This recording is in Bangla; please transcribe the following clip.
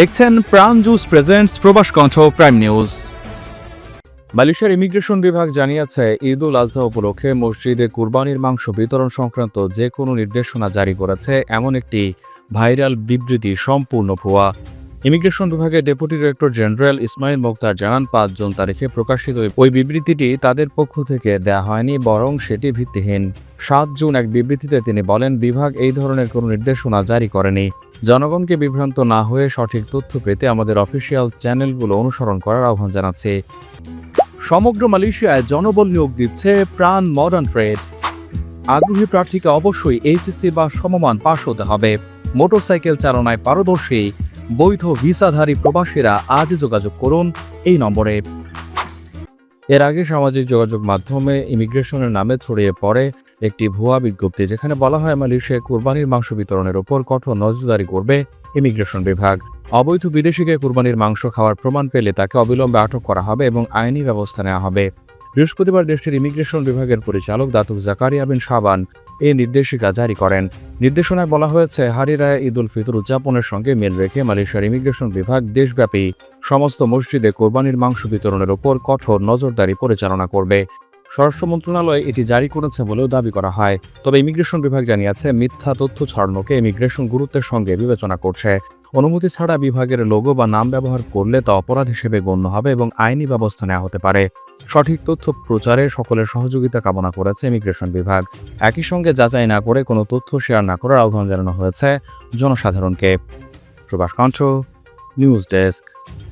দেখছেন প্রাণ জুস প্রেজেন্টস প্রবাস কণ্ঠ প্রাইম নিউজ মালয়েশিয়ার ইমিগ্রেশন বিভাগ জানিয়েছে, ঈদ উল আজহা উপলক্ষে মসজিদে কুরবানির মাংস বিতরণ সংক্রান্ত যে কোনো নির্দেশনা জারি করেছে এমন একটি ভাইরাল বিবৃতি সম্পূর্ণ ভুয়া। ইমিগ্রেশন বিভাগের deputy director general Ismail Moktar জানান, পাঁচ জুন তারিখে প্রকাশিত ওই বিবৃতিটি তাদের পক্ষ থেকে দেয়া হয়নি, বরং সেটি ভিত্তিহীন। সাত জুন এক বিবৃতিতে তিনি বলেন, বিভাগ এই ধরনের কোনো নির্দেশনা জারি করেনি। জনগণকে বিভ্রান্ত না হয়ে সঠিক তথ্য পেতে আমাদের অফিসিয়াল চ্যানেলগুলো অনুসরণ করার আহ্বান জানাচ্ছে। সমগ্র মালয়েশিয়ায় জনবল নিয়োগ দিচ্ছে প্রাণ মডার্ন ট্রেড আগ্রহী প্রার্থীকে অবশ্যই এইচএসসি বা সমমান পাশ হতে হবে। মোটরসাইকেল চালনায় পারদর্শী। বৈধ ভিসাধারী প্রবাসীরা আজ যোগাযোগ করুন এই নম্বরে। এর আগে সামাজিক যোগাযোগ মাধ্যমে ইমিগ্রেশনের নামে ছড়িয়ে পড়ে একটি ভুয়া বিজ্ঞপ্তি, যেখানে বলা হয়, মালয়েশিয়ায় কুরবানির মাংস বিতরণের ওপর কঠোর নজরদারি করবে ইমিগ্রেশন বিভাগ। অবৈধ বিদেশিকে কুরবানির মাংস খাওয়ার প্রমাণ পেলে তাকে অবিলম্বে আটক করা হবে এবং আইনি ব্যবস্থা নেওয়া হবে। বৃহস্পতিবার দেশটির ইমিগ্রেশন বিভাগের পরিচালক দাতুক জাকারিয়া বিন সাবান এই নির্দেশিকা জারি করেন। নির্দেশনায় বলা হয়েছে হারিরায় ঈদ উল ফিতর উদযাপনের সঙ্গে মিল রেখে মালয়েশিয়ার ইমিগ্রেশন বিভাগ দেশব্যাপী সমস্ত মসজিদে কোরবানির মাংস বিতরণের ওপর কঠোর নজরদারি পরিচালনা করবে। স্বরাষ্ট্র মন্ত্রণালয় এটি জারি করেছে বলেও দাবি করা হয়। তবে ইমিগ্রেশন বিভাগ জানিয়েছে, মিথ্যা তথ্য ছড়ানোকে ইমিগ্রেশন গুরুত্বের সঙ্গে বিবেচনা করছে। অনুমতি ছাড়া বিভাগের লোগো বা নাম ব্যবহার করলে তা অপরাধ হিসেবে গণ্য হবে এবং আইনি ব্যবস্থা নেওয়া হতে পারে। সঠিক তথ্য প্রচারে সকলের সহযোগিতা কামনা করেছে ইমিগ্রেশন বিভাগ। একই সঙ্গে যাচাই না করে কোনো তথ্য শেয়ার না করার আহ্বান জানানো হয়েছে জনসাধারণকে। সুভাষ কণ্ঠ নিউজ ডেস্ক।